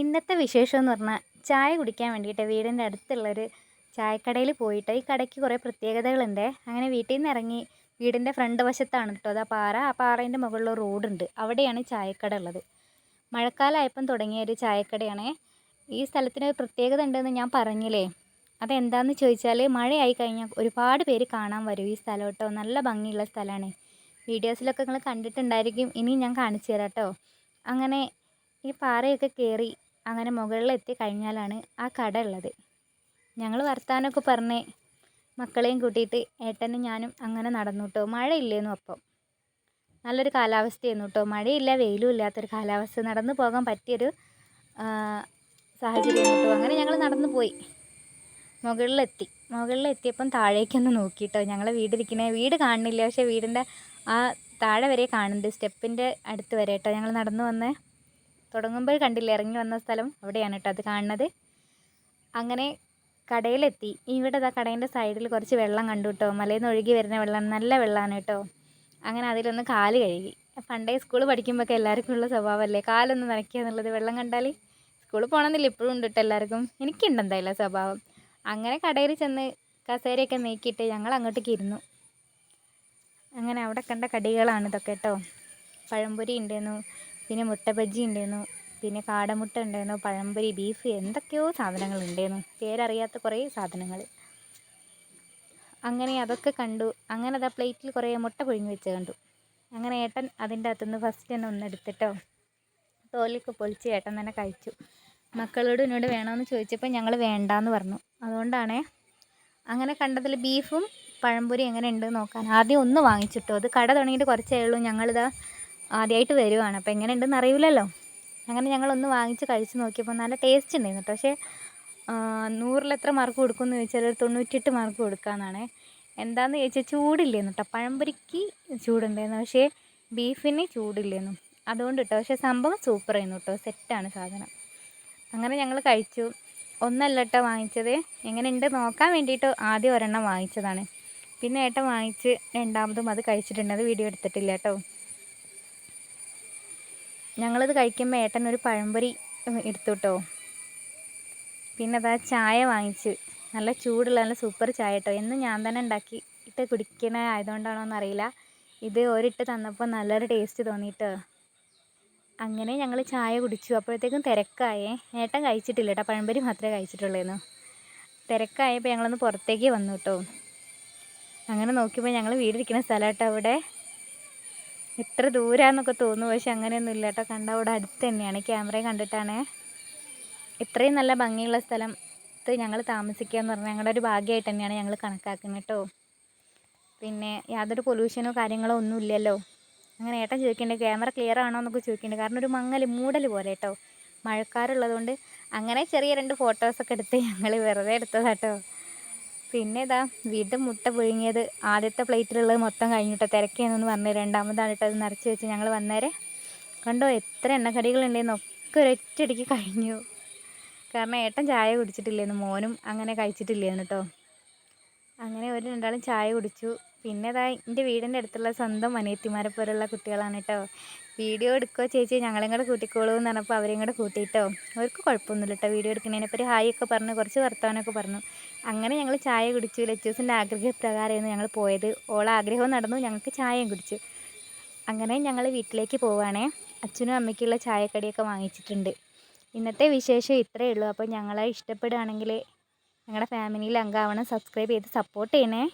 ഇന്നത്തെ വിശേഷം എന്ന് പറഞ്ഞാൽ ചായ കുടിക്കാൻ വേണ്ടിയിട്ട് വീടിന്റെ അടുത്തുള്ളൊരു ചായക്കടയിൽ പോയിട്ട് ഈ കടയ്ക്ക് കുറേ പ്രത്യേകതകളുണ്ട്. അങ്ങനെ വീട്ടിൽ നിന്ന് ഇറങ്ങി വീടിന്റെ ഫ്രണ്ട് വശത്താണ് കേട്ടോ അത് പാറ. ആ പാറേന്റെ മുകളിൽ റോഡുണ്ട്. അവിടെയാണ് ചായക്കട ഉള്ളത്. മഴക്കാലമായപ്പം തുടങ്ങിയ ഒരു ചായക്കടയാണ്. ഈ സ്ഥലത്തിന് ഒരു പ്രത്യേകത ഉണ്ടെന്ന് ഞാൻ പറഞ്ഞില്ലേ? അതെന്താണെന്ന് ചോദിച്ചാൽ മഴയായി കഴിഞ്ഞാൽ ഒരുപാട് പേര് കാണാൻ വരും ഈ സ്ഥലം കേട്ടോ നല്ല ഭംഗിയുള്ള സ്ഥലമാണ്. വീഡിയോസിലൊക്കെ നിങ്ങൾ കണ്ടിട്ടുണ്ടായിരിക്കും. ഇനി ഞാൻ കാണിച്ചു തരാം കേട്ടോ അങ്ങനെ ഈ പാറയൊക്കെ കയറി അങ്ങനെ മുകളിലെത്തി കഴിഞ്ഞാലാണ് ആ കട ഉള്ളത് ഞങ്ങൾ വർത്താനമൊക്കെ പറഞ്ഞ് മക്കളെയും കൂട്ടിയിട്ട് ഏട്ടനും ഞാനും അങ്ങനെ നടന്നു കേട്ടോ മഴയില്ലേന്നു അപ്പം. നല്ലൊരു കാലാവസ്ഥയായിരുന്നു കേട്ടോ മഴയില്ല വെയിലും ഇല്ലാത്തൊരു കാലാവസ്ഥ. നടന്നു പോകാൻ പറ്റിയൊരു സാഹചര്യം കേട്ടോ അങ്ങനെ ഞങ്ങൾ നടന്നു പോയി. മുകളിലെത്തി. മുകളിലെത്തിയപ്പം താഴേക്കൊന്ന് നോക്കിയിട്ടോ ഞങ്ങളെ വീടിരിക്കണേ. വീട് കാണുന്നില്ല. പക്ഷേ വീടിന്റെ ആ താഴെ വരെ കാണുന്നുണ്ട്. സ്റ്റെപ്പിന്റെ അടുത്ത് വരെ കേട്ടോ ഞങ്ങൾ നടന്നു വന്ന്. തുടങ്ങുമ്പോൾ കണ്ടില്ല ഇറങ്ങി വന്ന സ്ഥലം അവിടെയാണ് കേട്ടോ അത് കാണുന്നത്. അങ്ങനെ കടയിലെത്തി. ഇവിടെ ഇതാ കടേന്റെ സൈഡിൽ കുറച്ച് വെള്ളം കണ്ടു കേട്ടോ. മലയിൽ നിന്ന് ഒഴുകി വരുന്ന വെള്ളം നല്ല വെള്ളമാണ് കേട്ടോ. അങ്ങനെ അതിലൊന്ന് കാൽ കഴുകി. പണ്ടേ സ്കൂൾ പഠിക്കുമ്പോഴൊക്കെ എല്ലാവർക്കും ഉള്ള സ്വഭാവമല്ലേ? കാലൊന്ന് നനയ്ക്കുക എന്നുള്ളത്. വെള്ളം കണ്ടാൽ സ്കൂളിൽ പോകണമെന്നില്ല ഇപ്പോഴും ഉണ്ട് കേട്ടോ എല്ലാവർക്കും. എനിക്കുണ്ട് എന്തായാലും സ്വഭാവം. അങ്ങനെ കടയിൽ ചെന്ന് കസേരയൊക്കെ നീക്കിയിട്ട് ഞങ്ങൾ അങ്ങോട്ടേക്ക് ഇരുന്നു. അങ്ങനെ അവിടെ കണ്ട കടികളാണ് ഇതൊക്കെ കേട്ടോ. പഴംപൊരി ഉണ്ടായിരുന്നു പിന്നെ മുട്ട ബജ്ജി ഉണ്ടായിരുന്നു പിന്നെ കാടമുട്ട ഉണ്ടായിരുന്നു പഴംപൊരി ബീഫ് എന്തൊക്കെയോ സാധനങ്ങൾ ഉണ്ടായിരുന്നു പേരറിയാത്ത കുറേ സാധനങ്ങൾ. അങ്ങനെ അതൊക്കെ കണ്ടു. അങ്ങനെ അതാ പ്ലേറ്റിൽ കുറേ മുട്ട പുഴുങ്ങി വെച്ച് കണ്ടു. അങ്ങനെ ഏട്ടൻ അതിന്റെ അകത്തുനിന്ന് ഫസ്റ്റ് തന്നെ ഒന്നെടുത്തിട്ടോ തോലൊക്കെ പൊളിച്ച് ഏട്ടൻ തന്നെ കഴിച്ചു. മക്കളോട് എന്നോട് വേണമെന്ന് ചോദിച്ചപ്പോൾ ഞങ്ങൾ വേണ്ടാന്ന് പറഞ്ഞു. അതുകൊണ്ടാണേ അങ്ങനെ കണ്ടതിൽ ബീഫും പഴംപൊരി എങ്ങനെ ഉണ്ട് നോക്കാൻ ആദ്യം ഒന്ന് വാങ്ങിച്ചിട്ടോ. അത് കട തുടങ്ങിയിട്ട് കുറച്ചേ ഉള്ളൂ. ഞങ്ങളിതാ ആദ്യമായിട്ട് വരുവാണ്. അപ്പോൾ എങ്ങനെ ഉണ്ടെന്ന് അറിയില്ലല്ലോ. അങ്ങനെ ഞങ്ങളൊന്ന് വാങ്ങിച്ച് കഴിച്ച് നോക്കിയപ്പോൾ നല്ല ടേസ്റ്റ് ഉണ്ടായിരുന്നു കേട്ടോ പക്ഷേ നൂറിൽ എത്ര മാർക്ക് കൊടുക്കുമെന്ന് ചോദിച്ചാൽ ഒരു തൊണ്ണൂറ്റിയെട്ട് മാർക്ക് കൊടുക്കാമെന്നാണ്. എന്താണെന്ന് ചോദിച്ചാൽ ചൂടില്ലേന്നു കേട്ടോ പഴംപൊരിക്ക് ചൂടുണ്ടായിരുന്നു. പക്ഷേ ബീഫിന് ചൂടില്ലേന്നു. അതുകൊണ്ട് കേട്ടോ പക്ഷേ സംഭവം സൂപ്പറായിരുന്നു കേട്ടോ സെറ്റാണ് സാധനം. അങ്ങനെ ഞങ്ങൾ കഴിച്ചു. ഒന്നല്ല കേട്ടോ വാങ്ങിച്ചത്. എങ്ങനെ ഉണ്ട് നോക്കാൻ വേണ്ടിയിട്ട് ആദ്യം ഒരെണ്ണം വാങ്ങിച്ചതാണ്. പിന്നെ ഏട്ടൻ വാങ്ങിച്ച് രണ്ടാമതും അത് കഴിച്ചിട്ടുണ്ട്. അത് വീഡിയോ എടുത്തിട്ടില്ല കേട്ടോ ഞങ്ങളിത് കഴിക്കുമ്പോൾ ഏട്ടൻ ഒരു പഴംപൊരി എടുത്തു കേട്ടോ പിന്നെ അതാ ചായ വാങ്ങിച്ച്. നല്ല ചൂടുള്ള നല്ല സൂപ്പർ ചായ കേട്ടോ എന്നും ഞാൻ തന്നെ ഉണ്ടാക്കി ഇട്ട് കുടിക്കണ ആയതുകൊണ്ടാണോ എന്നറിയില്ല. ഇത് ഒരിട്ട് തന്നപ്പോൾ നല്ലൊരു ടേസ്റ്റ് തോന്നിയിട്ട് അങ്ങനെ ഞങ്ങൾ ചായ കുടിച്ചു. അപ്പോഴത്തേക്കും തിരക്കായേ. ഏട്ടൻ കഴിച്ചിട്ടില്ല കേട്ടോ പഴംപൊരി മാത്രമേ കഴിച്ചിട്ടുള്ളൂ തിരക്കായപ്പോൾ ഞങ്ങളൊന്ന് പുറത്തേക്ക് വന്നു കേട്ടോ അങ്ങനെ നോക്കിയപ്പോൾ ഞങ്ങൾ വീടിരിക്കുന്ന സ്ഥലം കേട്ടോ അവിടെ. എത്ര ദൂരാന്നൊക്കെ തോന്നുന്നു. പക്ഷെ അങ്ങനെയൊന്നും ഇല്ല കേട്ടോ. കണ്ട അവിടെ അടുത്ത് തന്നെയാണ്. ക്യാമറ കണ്ടിട്ടാണ്. ഇത്രയും നല്ല ഭംഗിയുള്ള സ്ഥലം. ഞങ്ങൾ താമസിക്കുക എന്ന് പറഞ്ഞാൽ ഞങ്ങളുടെ ഒരു ഭാഗ്യമായിട്ട് തന്നെയാണ് ഞങ്ങൾ കണക്കാക്കുന്നത് കേട്ടോ. പിന്നെ യാതൊരു പൊല്യൂഷനോ കാര്യങ്ങളോ ഒന്നും ഇല്ലല്ലോ. അങ്ങനെ ഏട്ടൻ ചോദിക്കേണ്ടത് ക്യാമറ ക്ലിയർ ആണോ എന്നൊക്കെ ചോദിക്കേണ്ടത് കാരണം ഒരു മങ്ങൽ മൂടൽ പോലെ കേട്ടോ. മഴക്കാറുള്ളതുകൊണ്ട് അങ്ങനെ ചെറിയ രണ്ട് ഫോട്ടോസൊക്കെ എടുത്ത് ഞങ്ങൾ വെറുതെ എടുത്തതാട്ടോ പിന്നെ ഇതാ വീണ്ടും മുട്ട പുഴുങ്ങിയത് ആദ്യത്തെ പ്ലേറ്റിലുള്ളത് മൊത്തം കഴിഞ്ഞിട്ടോ തിരക്കിയെന്നൊന്ന് പറഞ്ഞ് രണ്ടാമതാണ് കേട്ടോ അത് നിറച്ച് വെച്ച് ഞങ്ങൾ വന്നേരെ. കണ്ടോ എത്ര എണ്ണക്കടികളുണ്ടെന്ന് ഒക്കെ ഒരൊറ്റയടിക്ക് കഴിഞ്ഞു. കാരണം ഏട്ടൻ ചായ കുടിച്ചിട്ടില്ലായിരുന്നു മോനും അങ്ങനെ കഴിച്ചിട്ടില്ലേന്ന് കേട്ടോ അങ്ങനെ ഒരു രണ്ടാളും ചായ കുടിച്ചു. പിന്നെ ഇതാ എന്റെ വീടിന്റെ അടുത്തുള്ള സ്വന്തം അനിയത്തിമാരെ പോലുള്ള കുട്ടികളാണ് കേട്ടോ വീഡിയോ എടുക്കുക ചേച്ചി? ഞങ്ങളെയും കൂടെ കൂട്ടിക്കോളൂ എന്ന് പറഞ്ഞപ്പോൾ അവരെയും കൂടെ കൂട്ടിയിട്ടോ അവർക്ക് കുഴപ്പമൊന്നുമില്ല കേട്ടോ വീഡിയോ എടുക്കുന്നതിനെപ്പറ്റി ഹായ് ഒക്കെ പറഞ്ഞു കുറച്ച് വർത്തമാനമൊക്കെ പറഞ്ഞു. അങ്ങനെ ഞങ്ങൾ ചായ കുടിച്ചു. ലച്ചൂസിന്റെ ആഗ്രഹപ്രകാരമായിരുന്നു ഞങ്ങൾ പോയത്. ഓളെ ആഗ്രഹവും നടന്നു ഞങ്ങൾക്ക് ചായയും കുടിച്ചു. അങ്ങനെ ഞങ്ങൾ വീട്ടിലേക്ക് പോവുകയാണേ അച്ഛനും അമ്മയ്ക്കുള്ള ചായക്കടിയൊക്കെ വാങ്ങിച്ചിട്ടുണ്ട്. ഇന്നത്തെ വിശേഷം ഇത്രയേ ഉള്ളൂ. അപ്പോൾ ഞങ്ങളെ ഇഷ്ടപ്പെടുകയാണെങ്കിൽ ഞങ്ങളുടെ ഫാമിലിയിൽ അംഗമാവണം. സബ്സ്ക്രൈബ് ചെയ്ത് സപ്പോർട്ട് ചെയ്യണേ.